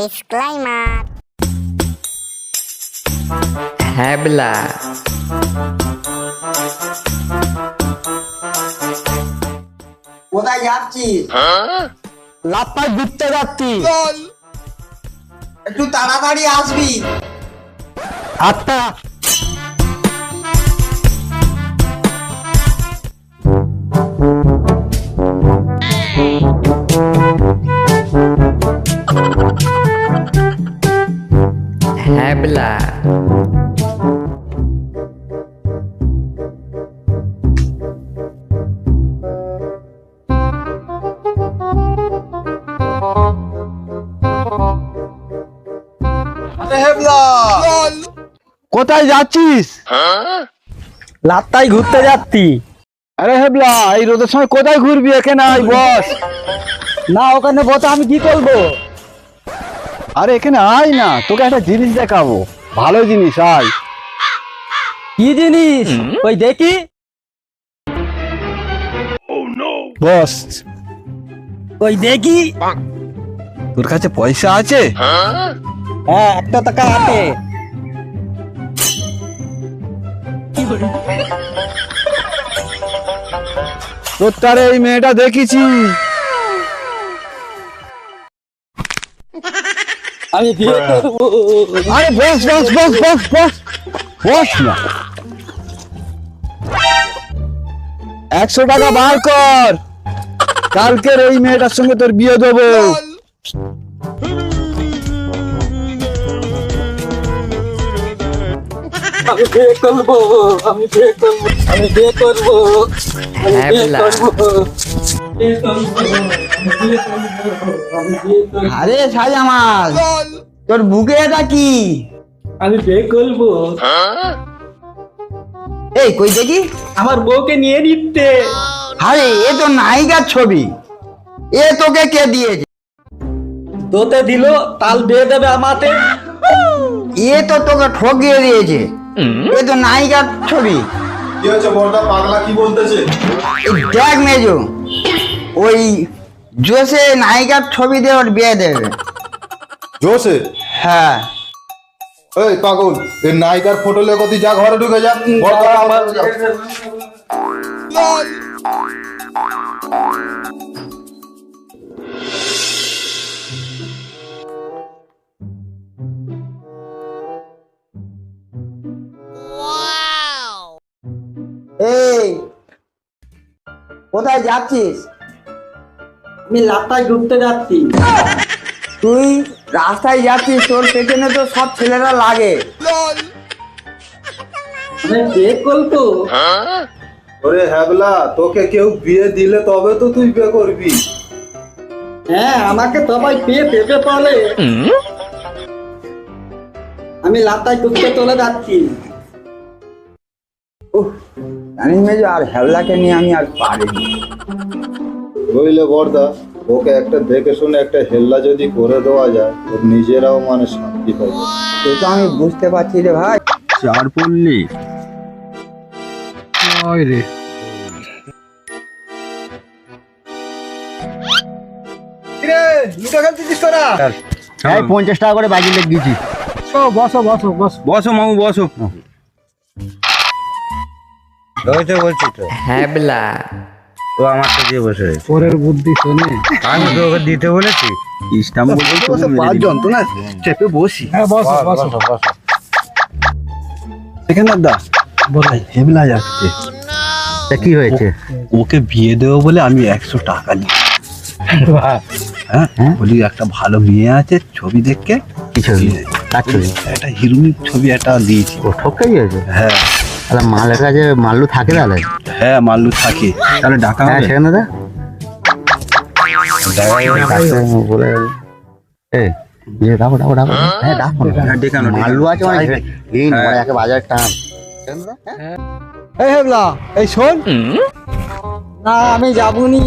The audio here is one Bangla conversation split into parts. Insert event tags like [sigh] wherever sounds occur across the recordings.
ডিসক্লাইমার হ্যাবলা কোথায় যাচ্ছিস? লাপ্পাই ঘুরতে যাচ্ছি। একটু তাড়াতাড়ি আসবি। আচ্ছা। কোথায় যাচ্ছিস? লাত্তাই ঘুরতে যাচ্ছি। আরে হেবলা এই রোদের সময় কোথায় ঘুরবি? এখানে আয় বস। না ওখানে বসে আমি কি করব? আরে এখানে আয় না তোকে একটা জিনিস দেখাবো। ভালো জিনিস আয়। কি জিনিস? ওই দেখি। বস। ওই দেখি। তোর কাছে পয়সা আছে? হ্যাঁ একটা টাকা আছে তোর এই মেয়েটা দেখেছি। আমি বিয়ে করব আরে বস বস বস বস বস। বস না। একশো টাকা বার কর। কালকের এই মেয়েটার সঙ্গে তোর বিয়ে দেবো। আমি বিয়ে করব আমি বিয়ে করব আমি বিয়ে করব আমি বিয়ে করব। আরে সাজামাল তোর বুকে এটা কি? আমি বিয়ে করব। এই কই দেখি? আমার বউকে নিয়ে নিতে। আরে এ তো নায়িকার ছবি। এ তোকে কে দিয়েছে? তোতে দিল তাল দিয়ে দেবে আমাতে। এ তো তোকে ঠকিয়ে দিয়েছে। এ তো নায়িকার ছবি। কি হয়েছে বড়দা পাগলা কি বলতেছে? এই দেখ মেজো ওই জোসে নায়িকার ছবি দিয়ে ওর বিয়ে দেবে। জোসে হ্যাঁ। এই পাগল এই নায়িকার ফটো লেগে তুই যা ঘরে ঢুকে যা বড়দা পাগল এই কোথায় যাচ্ছিস? আমি লাতায় ঘুরতে যাচ্ছি। তুই রাস্তায় যাচ্ছিস তোর পেছনে তো সব ছেলেরা লাগে। বিয়ে ওরে হ্যাবলা তোকে কেউ বিয়ে দিলে তবে তো তুই বিয়ে করবি। হ্যাঁ আমাকে সবাই পেয়ে পেপে বলে। আমি লাতায় ঘুরতে চলে যাচ্ছি। জানিস মেজো আর হ্যাবলাকে নিয়ে আমি আর পারিনি বুঝলে বড়দা ওকে একটা দেখে শুনে একটা হেল্লা যদি করে দেওয়া যায় ওর নিজেরাও মানে শান্তি পাবে। সে তো আমি বুঝতে পারছি রে ভাই। চার পড়লি? রে। পঞ্চাশ টাকা করে বাজি লেগ দিয়েছি। বসো বসো বসো। বসো মামু বসো। রয়েছে বলছি তো। হ্যাবলা ও আমাকে দিয়ে বসে রয়েছে। পরের বুদ্ধি শোনে। আমি তো ওকে দিতে বলেছি। ইস্তাম্বুল পাঁচজন তো না চেপে বসি। হ্যাঁ বসো বসো সেখানে দা। বলো হেবলা যাচ্ছে। তা কি হয়েছে? ওকে বিয়ে দেবো বলে আমি একশো টাকা নিই। হ্যাঁ বলি একটা ভালো মেয়ে আছে ছবি দেখে কি ছবি? একটা হিরোইনের ছবি একটা দিয়েছি। ও ঠকাই হয়েছে হ্যাঁ। তাহলে মালের কাছে মাল্লু থাকে তাহলে? হ্যাঁ মাল্লু থাকে। তাহলে ডাকা হ্যাঁ হবে? সেখানে দা। বলে এ ডাকো ডাকো ডাকো। হ্যাঁ? ডাকো। হ্যাঁ, ডেকানো। মাল্লু আছে দিন হ্যাঁ। মানে একে বাজার টান। এই হেবলা এই শোন। না আমি যাবনি।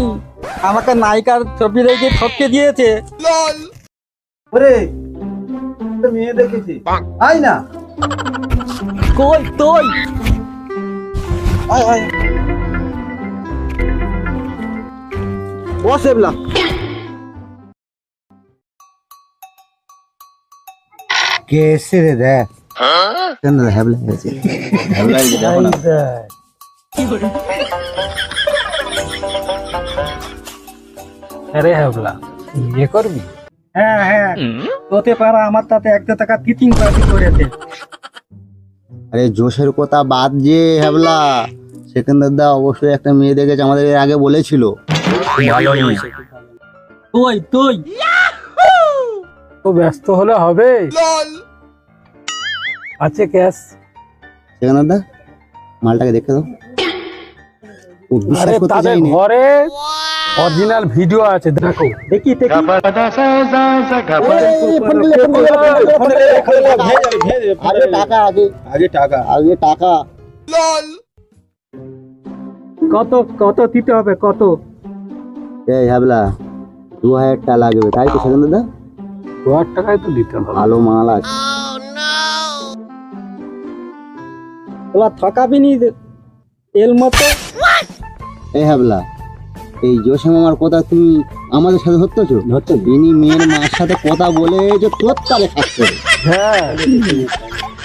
আমাকে নায়িকার ছবি রেখে ঠকে দিয়েছে। ওরে মেয়ে দেখেছি। না? কই তুই আয় আয়। বস হেবলা কে এসছে রে দেখ কেন রে হ্যাবলা গেছে হ্যাবলাই যে দেখো না। আরে হ্যাবলা বিয়ে করবি? হ্যাঁ হ্যাঁ। তোতে পারা আমার তাতে একটা টাকা ফিটিং পার্টি করেছে। আরে জোশের কথা বাদ যে হ্যাবলা। সেকেন্দার দা অবশ্যই একটা মেয়ে দেখেছে আমাদের এর আগে বলেছিল। তুই তুই। তো ব্যস্ত হলে হবে? আছে ক্যাশ। সেকেন্দার দা মালটাকে দেখে দাও। ও বিশ্বাস আরে তাদের ঘরে অরিজিনাল ভিডিও আছে দেখো। দেখি দেখি। আগে টাকা আগে। আগে টাকা। আগে টাকা। কত কত দিতে হবে কত? এই হ্যাবলা দু হাজার টাকা লাগবে তাই তো সেকেন্দার দা? দু হাজার টাকায় তো দিতে হবে। ভালো মাল আছে। ওলা ঠকাবি নি এল মতো? এই হ্যাবলা এই জোসে মামার কথা তুমি আমাদের সাথে ধরতেছো ধরছো বিনি মেয়ের মার সাথে কথা বলে যে তোর তালে থাকতে হ্যাঁ।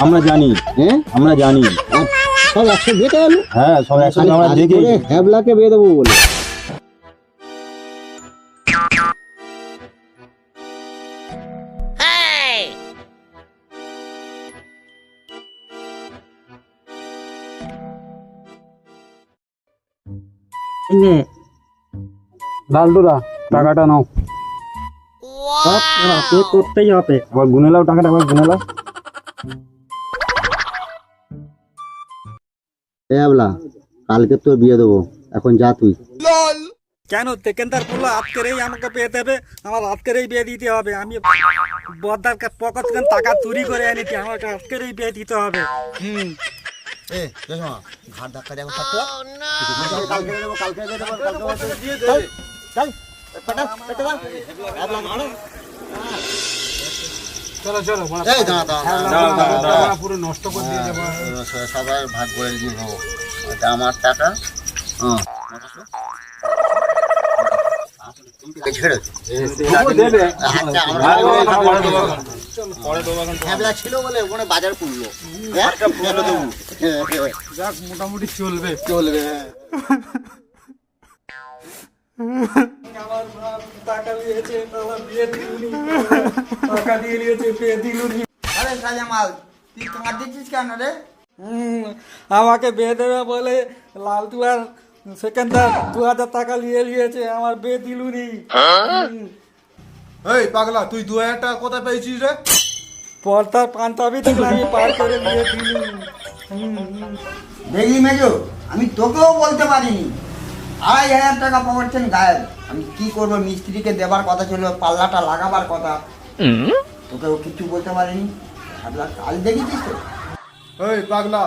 আমরা জানি। হ্যাঁ আমরা জানি। সব একশো দেখে গেল? হ্যাঁ সব একসাথে আমরা দেখি হ্যাবলাকে বেয়ে দেবো বলে। লালডুরা টাকাটা নাও। পে করতেই হবে। আবার গুনে লাও টাকাটা আবার গুনে লাও। এ হ্যাবলা কালকে তোর বিয়ে দেবো এখন যা তুই। কেন? তেকেন্দার বলল আজকেরই আমাকে পেয়ে দেবে আমার আজকেরই বিয়ে দিতে হবে। আমি বদার পকেট থেকে টাকা চুরি করে এনেছি আমাকে আজকেরই বিয়ে দিতে হবে। হুম। ঘাট ধাক্কা দাঁড়া দাঁড়া পুরো নষ্ট করে দিয়ে যাব সবাই ভাগ করে দিয়ে দেবো এটা আমার টাকা ছেড়ে দে। আমরা- হ্যাবলা ছিল বলে ওখানে বাজার করল যাক মোটামুটি চলবে চলবে আমার বাপ টাকা দিয়েছে বিয়ে দিলুনি টাকা দিয়ে নিয়েছে বিয়ে দিলুনি আরে সাজামাল তুই দিচ্ছিস কেন রে? আমাকে বিয়ে দেবে বলে লালটু আর সেকেন্দার দু হাজার টাকা নিয়ে নিয়েছে আমার বিয়ে দিলুনি। এই পাগলা তুই দু হাজার টাকা কোথায় পেয়েছিস রে? পর্দার পাঞ্জাবি থেকে আমি পার করে নিয়ে দিলু দেখলি মেজো আমি তোকেও বলতে পারিনি। আড়াই হাজার টাকা পাওয়াচ্ছেন গায়েব। আমি কি করব? মিস্ত্রিকে দেবার কথা ছিল পাল্লাটা লাগাবার কথা। তোকেও কিছু বলতে পারিনি। ভাবলা কাল দেখেছিস তো? এই পাগলা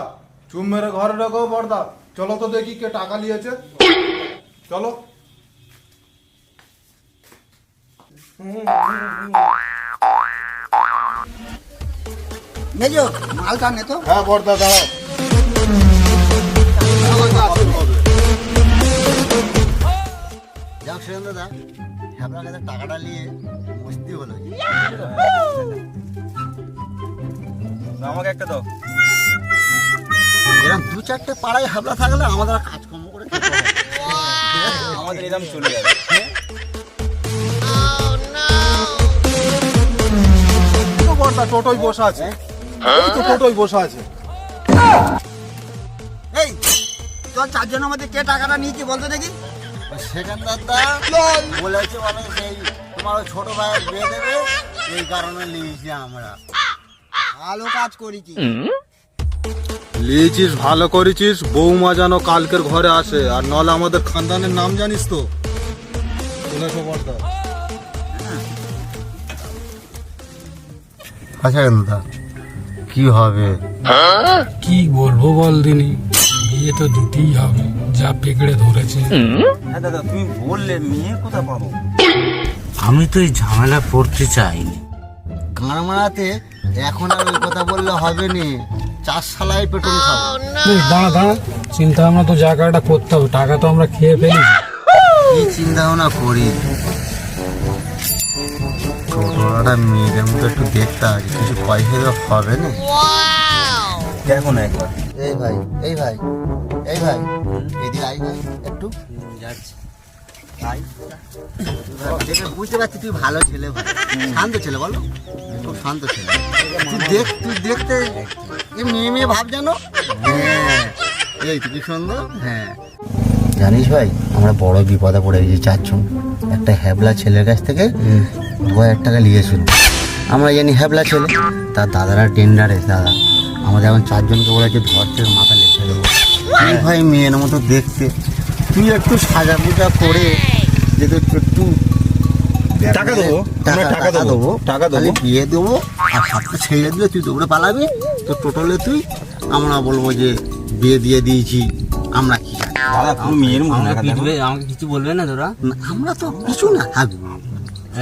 চুম মেরে ঘরে রেখো বর্দা চলো তো দেখি কে টাকা নিয়েছে। চলো। মেজো মালটা নে তো। হ্যাঁ বর্দা দাঁড়াও। দাদা কাছে টাকাটা নিয়ে মস্তি হলো। আমাকে একটা দাও। এরকম দু চারটে পাড়ায় হাবলা থাকলে আমাদের আর কাজকর্ম করে [laughs] আমাদের এরকম চলে যাবে। তো বর্দা টোটোয় বসে আছে। এই তো টোটোয় বসে আছে। এই তোর চারজনের মধ্যে কে টাকাটা নিয়েছি বলতো দেখি। সেখান দাদা বলেছে বলে সেই তোমার ছোট ভাইয়ের বিয়ে দেবে এই কারণে নিয়েছি আমরা। ভালো কাজ করেছি লিয়েছিস ভালো করেছিস বৌমা যেন কালকের ঘরে আসে আর নলে আমাদের খানদানের নাম জানিস তো? আচ্ছা কি হবে? কি বলব বল দিনি? বিয়ে তো দিতেই হবে যা পেকড়ে ধরেছে হ্যাঁ দাদা তুমি বললে মেয়ে কোথায় পাবো আমি তো এই ঝামেলা পড়তে চাইনি গান মারাতে এখন আর ওই কথা বললে হবে নি চার সালাই পেট্রোল খাব এই দাঁড়া দাঁড়া চিন্তা ভাবনা তো জায়গাটা করতে হবে টাকা তো আমরা খেয়ে ফেলি কি চিন্তা ভাবনা করি ছোটরা মেয়েদের মতো একটু দেখতে আছে কিছু পয়সা হবে না দেখো না একবার এই ভাই এই ভাই এই ভাই। এদিকে আই ভাই একটু। যাচ্ছি। দেখে বুঝতে পারছি তুই ভালো ছেলে ভাই। শান্ত ছেলে বলো। খুব শান্ত ছেলে। তুই দেখ তুই দেখতে এ মেয়ে মেয়ে ভাব জানো হ্যাঁ। এই তুই কি সুন্দর। হ্যাঁ। জানিস ভাই আমরা বড় বিপদে পড়ে গেছি চারজন একটা হ্যাবলা ছেলের কাছ থেকে দু হাজার টাকা নিয়েছিল। আমরা জানি হ্যাবলা ছেলে তার দাদারা টেন্ডারে দাদা। আমাদের এখন চারজনকে বলেছে ধর থেকে মাথা লেপে দেবো। তুই ভাই মেয়ের মতো দেখতে। তুই একটু সাজা পুজা করে যেহেতু একটু টাকা দেবো, টাকা দেবো, টাকা দেবো। বিয়ে দেবো আর ছেড়ে দিলে তুই দৌড়ে পালাবি? তো টোটালে তুই আমরা বলব যে বিয়ে দিয়ে দিয়েছি আমরা কি জানি? মেয়ের মুখ আমাকে আমাকে কিছু বলবে না তোরা? আমরা তো কিছু না থাকব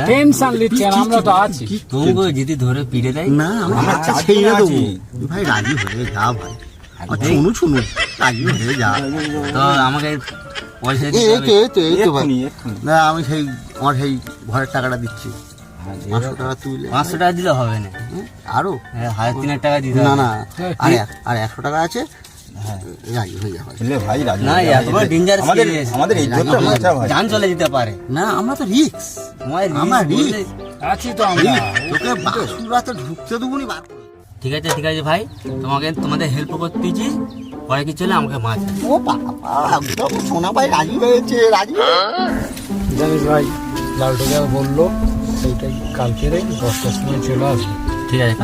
টেনশন নিচ্ছেন আমরা তো আছি। তোমাকে যদি ধরে পিটে দেয়? না আমরা ছেড়ে দেবো। ভাই রাজি হয়ে যা ভাই। আর শুনু শুনু। রাজি হয়ে যা। তো আমাকে পয়সা এই দিতে তো হবে। এই তো এই তো ভাই। না আমি সেই আমার সেই ঘরের টাকাটা দিচ্ছি। পাঁচশো টাকা তুইলে। পাঁচশো টাকা দিলে হবে না। আরও? হ্যাঁ, হাজার তিনের টাকা দিতে না না। আর এক- আর একশো টাকা আছে রাজি হয়ে যাবে। ভাই রাজি না এতবার ডেঞ্জার আমাদের আমাদের ইজ্জতটা বাঁচা ভাই জান চলে যেতে পারে। না আমরা তো রিক্স আমার রিস্ক আছি তো আমরা। তোকে বাসুর ঢুকতে দেবো বার ঠিক আছে ঠিক আছে ভাই। তোমাকে তোমাদের হেল্প করতেছি। পরে কি চলে আমাকে মাছ ও বাবা সোনা ভাই রাজি হয়েছে রাজি জানিস ভাই লালটুকে বলল সেইটাই কালকে রে দশটার সময় চলে আসবে। ঠিক আছে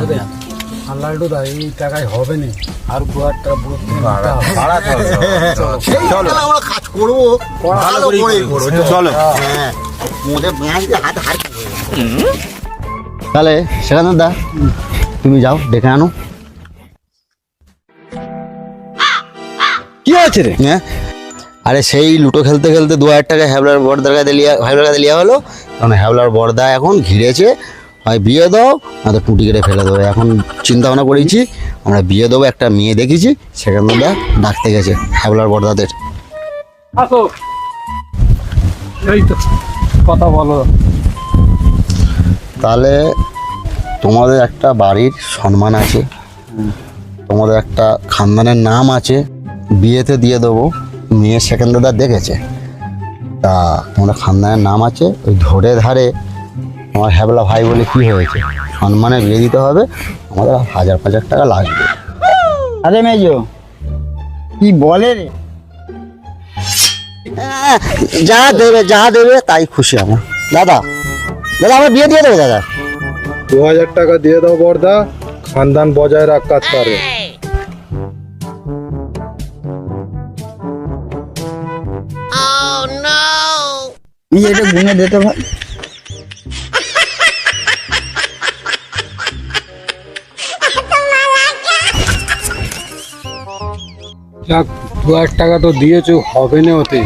দা এই টাকায় হবে না। আর। বাড়াতে হবে। সেই তাহলে আমরা কাজ করব। ভালো করেই করব। চলো। হ্যাঁ। মোদের ব্যাংক দিয়ে হাত তাহলে সেখানে দা তুমি যাও ডেকে আনো। কি হয়েছে রে? হ্যাঁ। আরে সেই লুটো খেলতে খেলতে দু হাজার টাকা হ্যাবলার বর্দার কাছে লিয়া হ্যাবলার কাছে লিয়া হলো। কারণ হ্যাবলার বর্দা এখন ঘিরেছে। হয় বিয়ে দাও না তো টুটি কেটে ফেলে দেবো। এখন চিন্তা ভাবনা করেছি আমরা বিয়ে দেবো একটা মেয়ে দেখেছি সেখানে দা ডাকতে গেছে হ্যাবলার বর্দাদের। এই তো কথা বলো। তাহলে তোমাদের একটা বাড়ির সম্মান আছে তোমাদের একটা খানদানের নাম আছে বিয়েতে দিয়ে দেবো মেয়ে সেকেন্ড দাদা দেখেছে। তা তোমাদের খানদানের নাম আছে ওই ধরে ধারে আমার হ্যাবলা ভাই বলে কি হয়েছে? সম্মানে বিয়ে দিতে হবে আমাদের হাজার হাজার টাকা লাগবে। আরে মেজো কি বলে রে? যা দেবে যা দেবে তাই খুশি আমার। দাদা দাদা আমার বিয়ে দিয়ে দেবে দাদা। দু হাজার টাকা দিয়ে দাও বর্দা খানদান বজায় রাখ কাজ পারে তুই এটা গুনে দিতে ভাই। যাক দু হাজার টাকা তো দিয়েছ হবে না ওতে।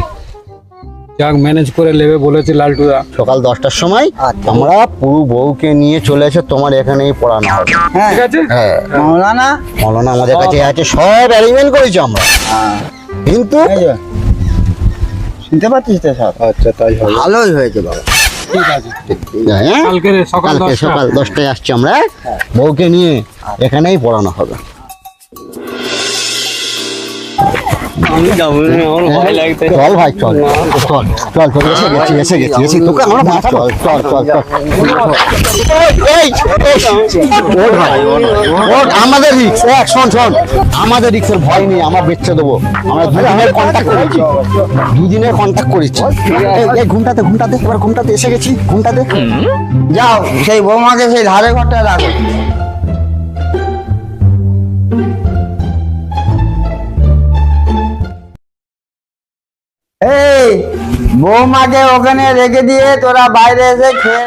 যাক ম্যানেজ করে নেবে বলেছে লালটুদা। সকাল দশটার সময় আমরা পুরো বউকে নিয়ে চলে এসে তোমার এখানেই পড়ানো হবে। হ্যাঁ। ঠিক আছে? হ্যাঁ। মাওলানা মৌলানা আমাদের কাছে আছে সব অ্যারেঞ্জমেন্ট করেছি আমরা। কিন্তু শুনতে পাচ্ছিস তো সব? আচ্ছা তাই হবে। ভালোই হয়েছে বাবা। ঠিক আছে। হ্যাঁ, কালকে সকাল সকাল দশটায় আসছি আমরা। বউকে নিয়ে এখানেই পড়ানো হবে। আমি যাব আমার ভয় লাগছে। চল ভাই চল। চল চল চল এসে গেছি এসে গেছি এসে তোকে আমরা চল চল চল চল। এই, এই, ওঠ ভাই, ওঠ, আমাদের রিক্স। এক শোন শোন। আমাদের রিক্সের ভয় নেই আমরা বেচে দেবো। আমরা দুদিনের কন্ট্যাক্ট করেছি। দুদিনের কন্ট্যাক্ট করেছি। এই, এই ঘুমটাতে ঘুমটাতে এবার ঘুমটাতে এসে গেছি ঘুমটাতে। যাও সেই বৌমাকে সেই ধারে ঘরটা রাখো। এই বৌমাকে ওখানে রেখে দিয়ে তোরা বাইরে এসে খেয়ে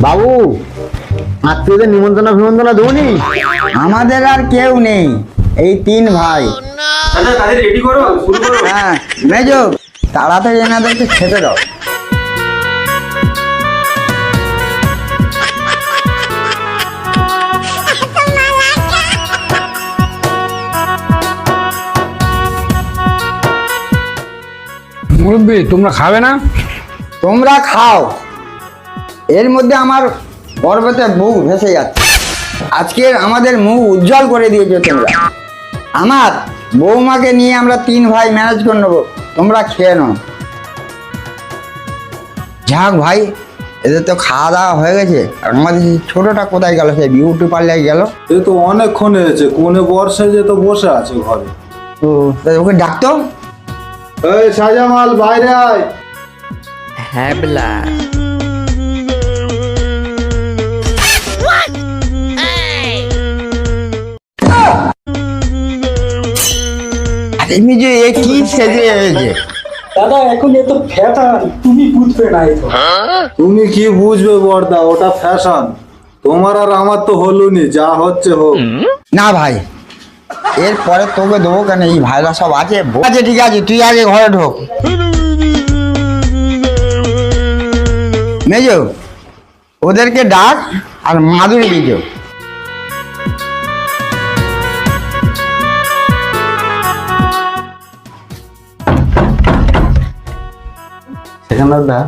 বাবু আত্মীয়দের নিমন্ত্রণ ফিমন্ত্রণ দেবনি আমাদের আর কেউ নেই। এই তিন ভাই। হ্যাঁ, তাড়াতাড়ি এনাদেরকে খেতে দাও। মুরব্বী তোমরা খাবে না? তোমরা খাও। এর মধ্যে আমার গর্বতে মুখ ভেসে যাচ্ছে। আজকের আমাদের মুখ উজ্জ্বল করে দিয়েছে তোমরা। আমার বৌমাকে নিয়ে আমরা তিন ভাই ম্যানেজ করে নেব। তোমরা খেয়ে নাও। যাক ভাই এদের তো খাওয়া দাওয়া হয়ে গেছে। আর আমাদের ছোটটা কোথায় গেল? সেই বিউটি পার্লারে গেল। এ তো অনেকক্ষণ হয়েছে কোনে বর্ষে যে তো বসে আছে ঘরে। তো ওকে ডাকতো? এই সাজামাল বাইরে আয়। হ্যাঁ এমনি যে এ কি সেজে এসেছে? দাদা এখন এ তো ফ্যাটান তুমি বুঝবে না তো। তুমি কি বুঝবে বর্দা? ওটা ফ্যাশন। তোমার আর আমার তো হলুনি যা হচ্ছে হোক। না ভাই এরপরে তোকে দেবো কেন? এই ভাইরা সব আছে। আছে ঠিক আছে তুই আগে ঘরে ঢোক। মেজো ওদেরকে ডাক আর মাদুরি দিজো সেখানটা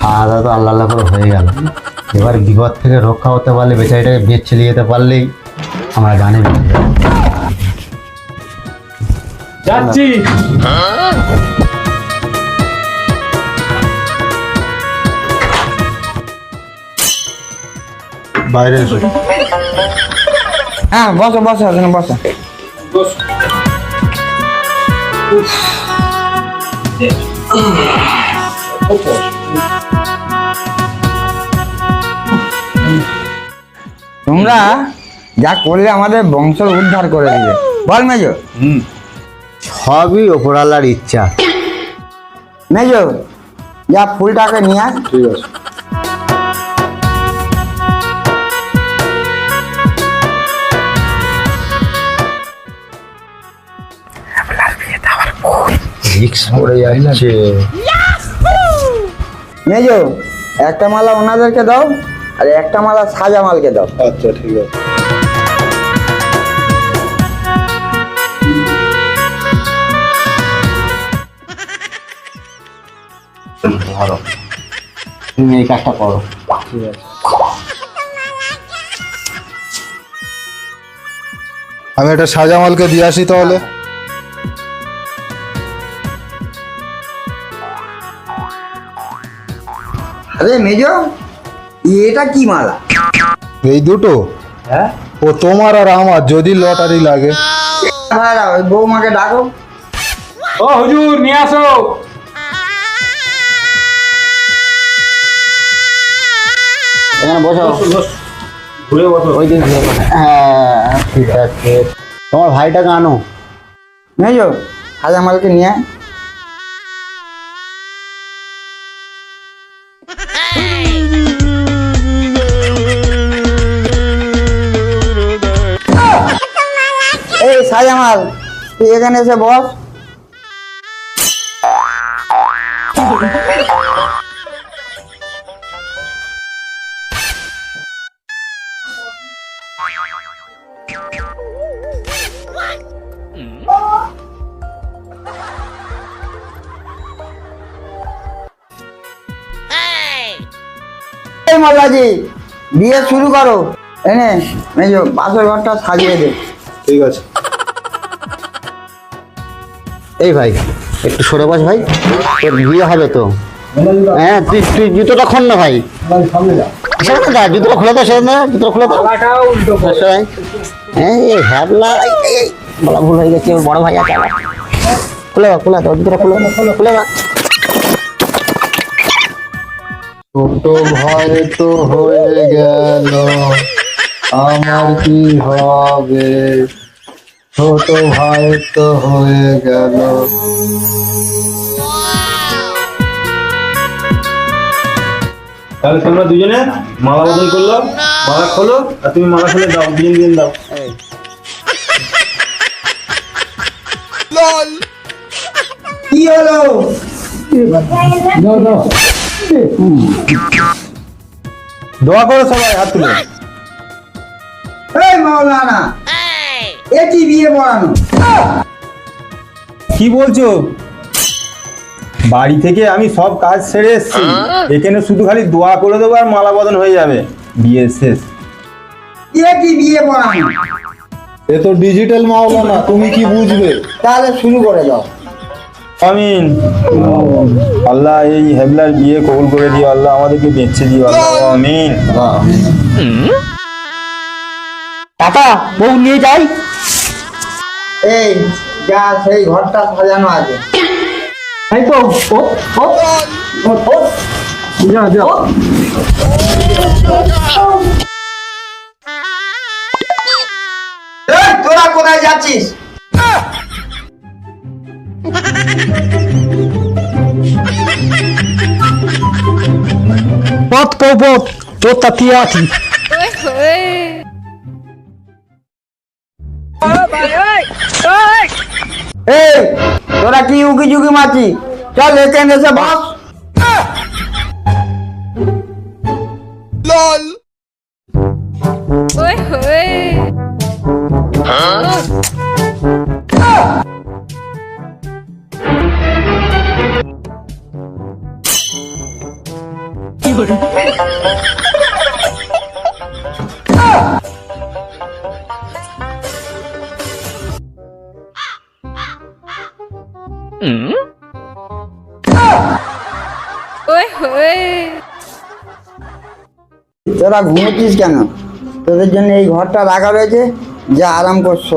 খাওয়া দাওয়া তো আল্লাহ আল্লাহ করে হয়ে গেল। এবার বিপদ থেকে রক্ষা হতে পারলে বেচারিটাকে বেচ চলে যেতে পারলেই আমরা গানে যাচ্ছি। বাইরে এসো। হ্যাঁ বসো বসো এখানে বসো। তোমরা যা করলে আমাদের বংশ উদ্ধার করে দিবে। বল মেজো। সবই ওপরালার ইচ্ছা। মেজো যা ফুলটাকে নিয়ে আস ঠিক আছে। রিক্স পড়ে যাচ্ছে। মেজো একটা মালা ওনাদেরকে দাও আর একটা মালা সাজা মালকে দাও। আচ্ছা ঠিক আছে। ধরো। তুমি এই কাজটা করো। আমি একটা সাজামালকে দিয়ে আসি তাহলে। আরে মেজো এটা কি মালা? এই দুটো? হ্যাঁ? ও তোমার আর আমার যদি লটারি লাগে। ভাইরা ওই বৌমাকে ডাকো। ও হুজুর নিয়ে আসো। এখানে বসো। ওই দিন হ্যাঁ ঠিক আছে। তোমার ভাইটাকে আনো। মেজো সাজা মালকে নিয়ে এই সাজামাল তুই এখানে এসে বস। মাল্লাজি বিয়ে শুরু করো। এনে মেজো বাসর ঘরটা সাজিয়ে দে। ঠিক আছে। এই ভাই, একটু সরে বস ভাই, তোর বিয়ে হবে তো। হ্যাঁ তুই তুই জুতোটা খোল না ভাই। সেটা না জুতোটা খুলে দাও সেটা না জুতোটা খুলে হ্যাঁ হ্যাবলা বলা ভুল হয়ে গেছে বড় ভাই আছে খুলে দাও খুলে দাও জুতোটা খুলে দাও খুলে দাও ছোট ভাই তো হয়ে গেল, আমার কি হবে? ছোট ভাই তো হয়ে গেল। তাহলে তোমরা দুজনে মালা বদল করল মালা খোলো আর তুমি মালা খুলে দাও দুজন দিন দাও। কি হলো? দোয়া করো সবাই হাত তুলে। কি পড়ানো। কি বলছো? বাড়ি থেকে আমি সব কাজ সেরে এসেছি। এখানে শুধু খালি দোয়া করে দেবো আর মালা বদন হয়ে যাবে। বিয়ে শেষ। কে কি বিয়ে পড়ানো? এ তো ডিজিটাল মাওলানা তুমি কি বুঝবে? তাহলে শুরু করে দাও। আমিন। আল্লাহ এই হেবলার বিয়ে কবুল করে দিও। আল্লাহ আমাদেরকে বেঁচে দিও। আল্লাহ আমিন। টাকা বউ নিয়ে যাই। এই যা সেই ঘরটা সাজানো আছে এই বউ ও ও ও ও যা যা। এই, তোরা কোথায় যাচ্ছিস? পথ কো পথ তোর তাতিয়ে আছি। এই তোরা কি উকি ঝুঁকি মারছি চল এখানে এসে বস। তোরা ঘুমোচ্ছিস কেন? তোদের জন্য এই ঘরটা রাখা রয়েছে যা আরাম করছ।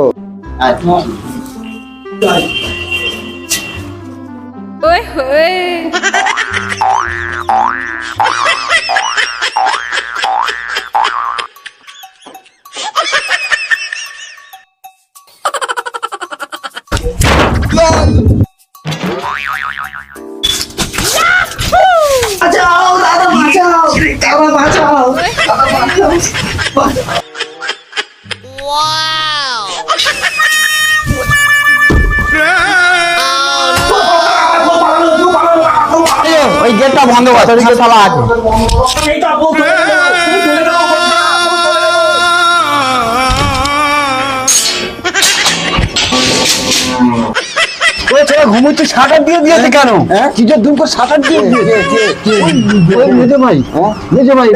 ওই গেটটা বন্ধ কর তোর দিকে শালা আছে ওই ছেলে ঘুমোচ্ছে শাটার দিয়ে দিয়েছে কেন চিজের দুম করে শাটার দিয়ে দিয়েছে ওই মেজো ভাই মেজো ভাই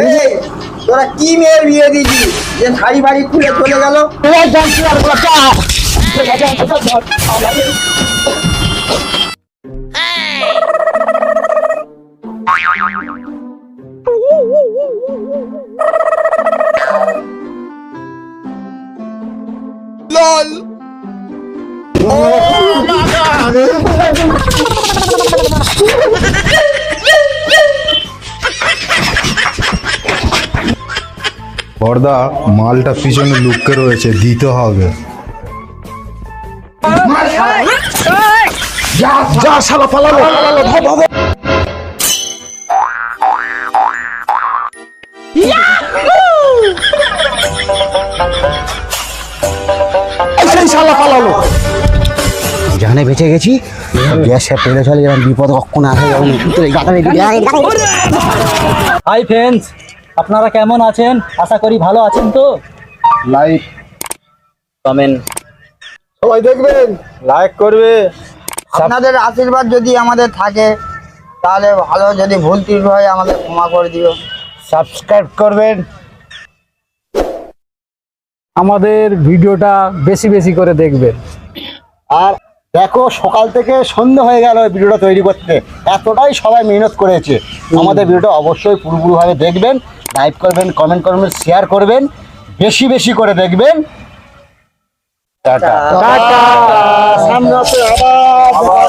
তোরা কি মেয়ের বিয়ে দিয়েছি যে শাড়ি বাড়ি খুলে চলে গেল? বর্দা মালটা পিছনে লুককে রয়েছে দিতে হবে। জানে বেঁচে গেছি গ্যাসে পেলে চলে যেমন বিপদ কখনো আসে যেমন হাই ফ্রেন্ডস। আপনারা কেমন আছেন? আশা করি ভালো আছেন তো? Like comment. সবাই দেখবেন। লাইক করবে। আপনাদের আশীর্বাদ যদি আমাদের থাকে তাহলে ভালো যদি ভুল ত্রুটি হয় আমাদের ক্ষমা করে দিও। সাবস্ক্রাইব করবেন। আমাদের ভিডিওটা বেশি বেশি করে দেখবেন। আর দেখো সকাল থেকে সন্ধ্যা হয়ে গেল এই ভিডিওটা তৈরি করতে। এতটাই সবাই মেহনত করেছে। আমাদের ভিডিওটা অবশ্যই পুরোপুরিভাবে দেখবেন। লাইক করবেন কমেন্ট করবেন শেয়ার করবেন বেশি বেশি করে দেখবেন। টাটা। টাটা। সামনে আছে আবার